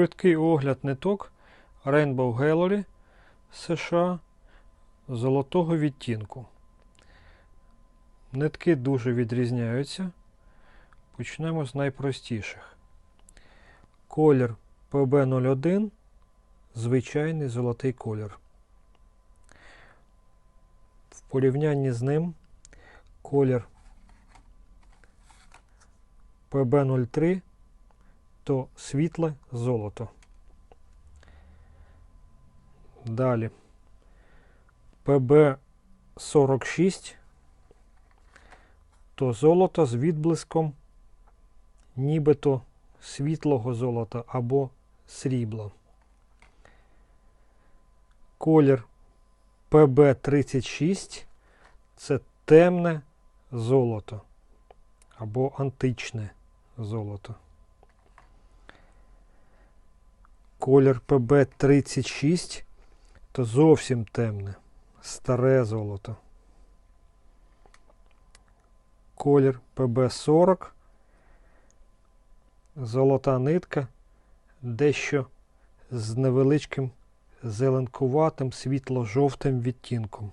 Швидкий огляд ниток Rainbow Gallery США золотого відтінку. Нитки дуже відрізняються. Почнемо з найпростіших. Колір PB01 звичайний золотий колір. В порівнянні з ним колір PB03 то світле золото. Далі PB46 то золото з відблиском нібито світлого золота або срібла. Колір PB36 це темне золото або античне золото. Колір PB36 то зовсім темне, старе золото. Колір ПБ40, золота нитка, дещо з невеличким зеленкуватим світло-жовтим відтінком.